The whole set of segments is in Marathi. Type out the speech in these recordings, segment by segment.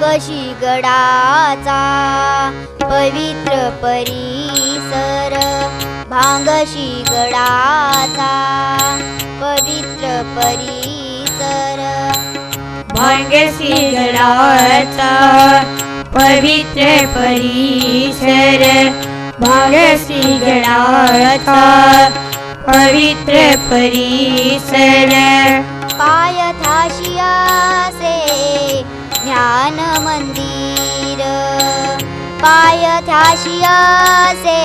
भांगशी गडाचा पवित्र परिसर. भांगशी गडाचा पवित्र परिसर. भांगशी गडाचा पवित्र परिसर. भांगशी गडाचा पवित्र परिसर. पायथाशी असे ज्ञान मंदिर. पायथाशी असे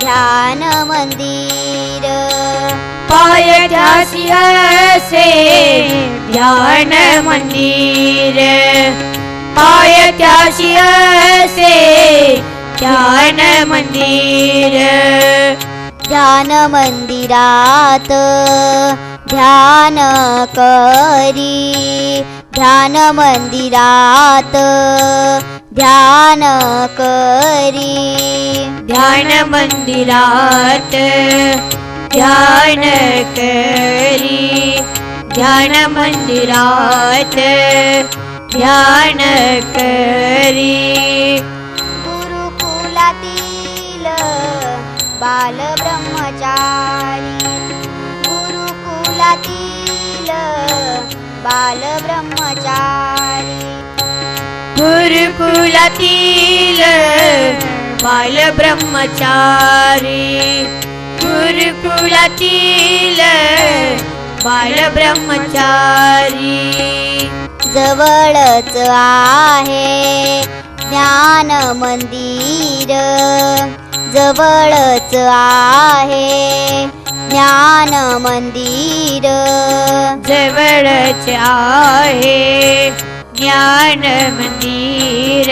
ध्यान मंदिर. पायथ्यासी असे ध्यान मंदिर. पायथ्यासी असे ध्यान मंदिर. ध्यान मंदिरात ध्यान करी. ध्यान मंदिरात ध्यान करी. ध्यान मंदिरात ध्यान करी. ध्यान मंदिरात ध्यान करी. गुरुकुलातील बाल बाल ब्रह्मचारी. गुरुकुलातील बाल ब्रह्मचारी. गुरुकुलातील बाल ब्रह्मचारी. जवळच आहे ज्ञान मंदिर. जवळच आहे ज्ञान मंदिर जवळच आहे ज्ञान मंदिर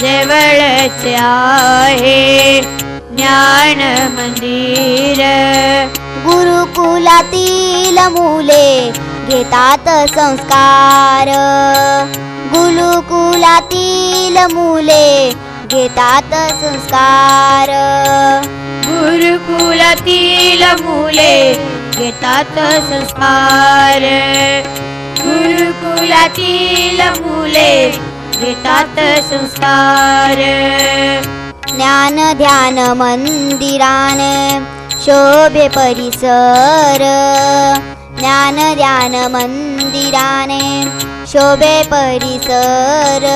जवळच आहे ज्ञान मंदिर गुरुकुलातील मुले घेतात संस्कार. गुरुकुलातील मुले घेतात संस्कार. गुरुकुलातील मुले घेतात संस्कार. गुरुकुलातील मुले घेतात संस्कार. ज्ञान ध्यान मंदिराने शोभे परिसर. ज्ञान ध्यान मंदिराने शोभे परिसर.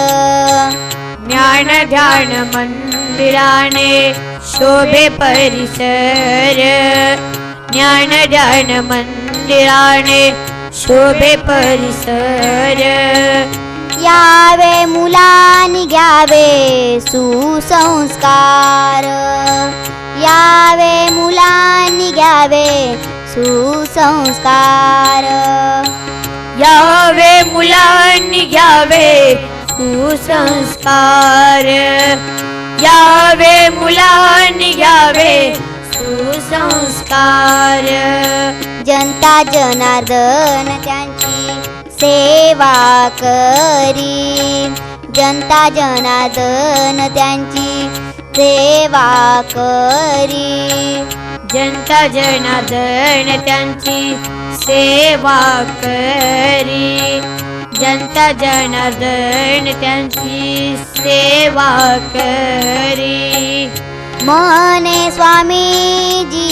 ज्ञान ध्यान मंदिराने शोभे परिसर ज्ञान ध्यान मंदिराने शोभे परिसर. यावे मुलांनी घ्यावे सुसंस्कार. यावे मुलांनी घ्यावे सुसंस्कार. यावे मुलांनी घ्यावे सुसंस्कार. यावे मुलांनी घ्यावे सुसंस्कार. जनता जनार्दन त्यांची सेवा करी. जनता जनार्दन त्यांची सेवा करी. जनता जनार्दन त्यांची सेवा करी. जनता जनार्दन त्यांची सेवा करी। मने स्वामीजी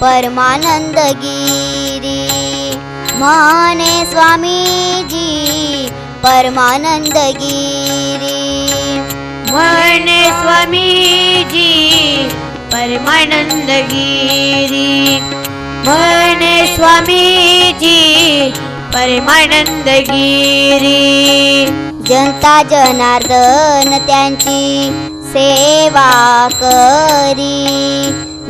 परमानंद गिरी मने स्वामीजी परमानंद गिरी म्हणे स्वामीजी परमानंद गिरी म्हणे स्वामीजी परमानंद गिरी जनता जनार्दन त्यांची सेवा करी.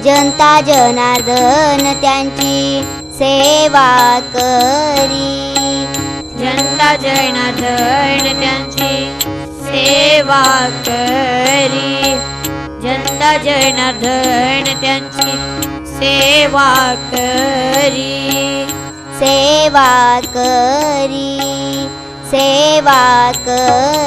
जनता जनार्दन त्यांची सेवा करी. जनता जनार्दन त्यांची सेवा करी. जनता जनार्दन त्यांची सेवा करी. सेवा करी सेवा करी